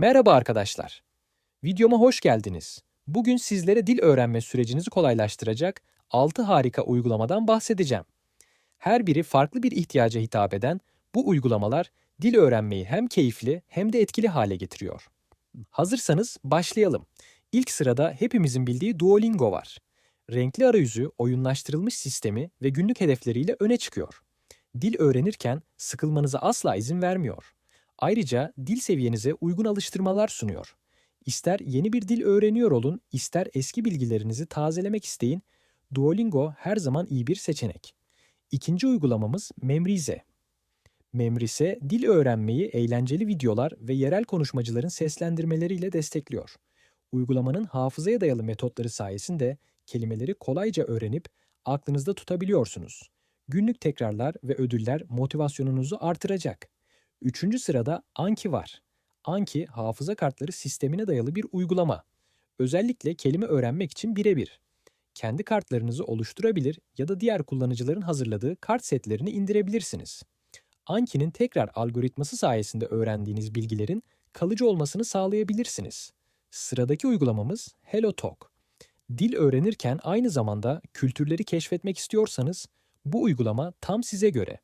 Merhaba arkadaşlar. Videoma hoş geldiniz. Bugün sizlere dil öğrenme sürecinizi kolaylaştıracak 6 harika uygulamadan bahsedeceğim. Her biri farklı bir ihtiyaca hitap eden bu uygulamalar dil öğrenmeyi hem keyifli hem de etkili hale getiriyor. Hazırsanız başlayalım. İlk sırada hepimizin bildiği Duolingo var. Renkli arayüzü, oyunlaştırılmış sistemi ve günlük hedefleriyle öne çıkıyor. Dil öğrenirken sıkılmanıza asla izin vermiyor. Ayrıca dil seviyenize uygun alıştırmalar sunuyor. İster yeni bir dil öğreniyor olun, ister eski bilgilerinizi tazelemek isteyin, Duolingo her zaman iyi bir seçenek. İkinci uygulamamız Memrize. Memrise, dil öğrenmeyi eğlenceli videolar ve yerel konuşmacıların seslendirmeleriyle destekliyor. Uygulamanın hafızaya dayalı metotları sayesinde kelimeleri kolayca öğrenip aklınızda tutabiliyorsunuz. Günlük tekrarlar ve ödüller motivasyonunuzu artıracak. Üçüncü sırada Anki var. Anki, hafıza kartları sistemine dayalı bir uygulama. Özellikle kelime öğrenmek için birebir. Kendi kartlarınızı oluşturabilir ya da diğer kullanıcıların hazırladığı kart setlerini indirebilirsiniz. Anki'nin tekrar algoritması sayesinde öğrendiğiniz bilgilerin kalıcı olmasını sağlayabilirsiniz. Sıradaki uygulamamız HelloTalk. Dil öğrenirken aynı zamanda kültürleri keşfetmek istiyorsanız bu uygulama tam size göre.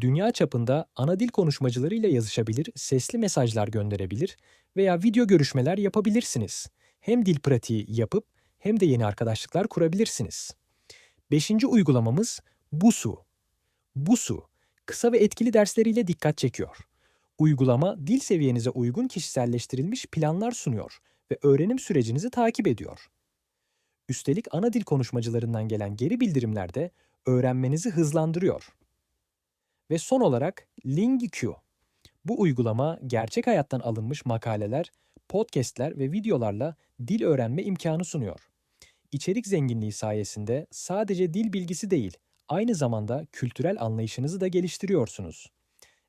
Dünya çapında ana dil konuşmacılarıyla yazışabilir, sesli mesajlar gönderebilir veya video görüşmeler yapabilirsiniz. Hem dil pratiği yapıp hem de yeni arkadaşlıklar kurabilirsiniz. Beşinci uygulamamız Busu. Busu, kısa ve etkili dersleriyle dikkat çekiyor. Uygulama dil seviyenize uygun kişiselleştirilmiş planlar sunuyor ve öğrenim sürecinizi takip ediyor. Üstelik ana dil konuşmacılarından gelen geri bildirimler de öğrenmenizi hızlandırıyor. Ve son olarak LingiQ. Bu uygulama gerçek hayattan alınmış makaleler, podcastler ve videolarla dil öğrenme imkanı sunuyor. İçerik zenginliği sayesinde sadece dil bilgisi değil, aynı zamanda kültürel anlayışınızı da geliştiriyorsunuz.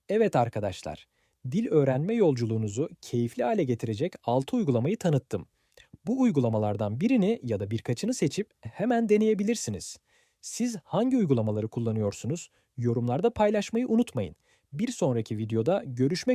Evet arkadaşlar, dil öğrenme yolculuğunuzu keyifli hale getirecek 6 uygulamayı tanıttım. Bu uygulamalardan birini ya da birkaçını seçip hemen deneyebilirsiniz. Siz hangi uygulamaları kullanıyorsunuz? Yorumlarda paylaşmayı unutmayın. Bir sonraki videoda görüşmek